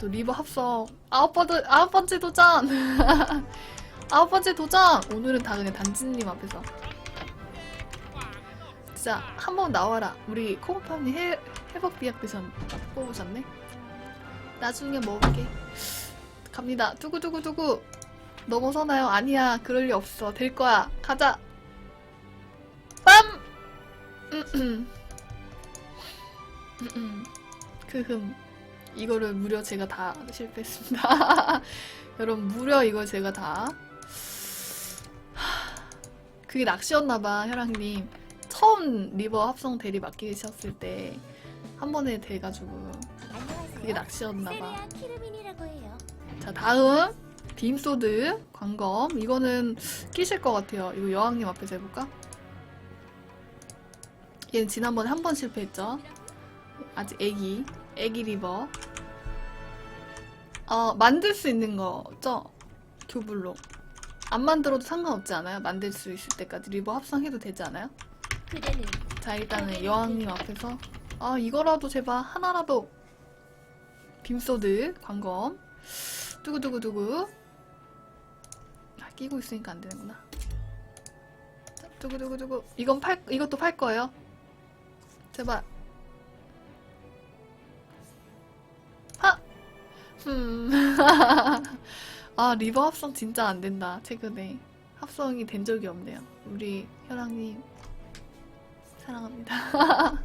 또 리버 합성. 아홉 번째 아홉 번째 도전. 아홉 번째 도전. 오늘은 다 그냥 단지님 앞에서. 진짜 한 번 나와라. 우리 콩팜이 해 회복 비약 비전 뽑으셨네? 나중에 먹을게. 갑니다. 두구두구두구. 넘어서나요? 아니야. 그럴 리 없어. 될 거야. 가자. 빰! 음음. 음음. 크흠 이거를 무려 제가 다 실패했습니다. 여러분 무려 이걸 제가 다 하, 그게 낚시였나봐 혈랑님 처음 리버 합성 대리 맡기셨을 때 한 번에 돼가지고. 그게 낚시였나봐. 자 다음 빔소드 광검 이거는 끼실 것 같아요. 이거 여왕님 앞에서 해볼까? 얘는 지난번에 한 번 실패했죠. 아직 애기 애기 리버 어 만들 수 있는 거죠? 교불로. 안 만들어도 상관없지 않아요? 만들 수 있을 때까지 리버 합성해도 되지 않아요? 그대는. 자 일단은 여왕님 앞에서. 아 이거라도 제발 하나라도. 빔소드 광검. 두구두구두구. 아 끼고 있으니까 안 되는구나. 자 두구두구두구. 이건 팔 이것도 팔 거예요? 제발. 하! 흠 아 리버 합성 진짜 안 된다. 최근에 합성이 된 적이 없네요. 우리 혈왕님 사랑합니다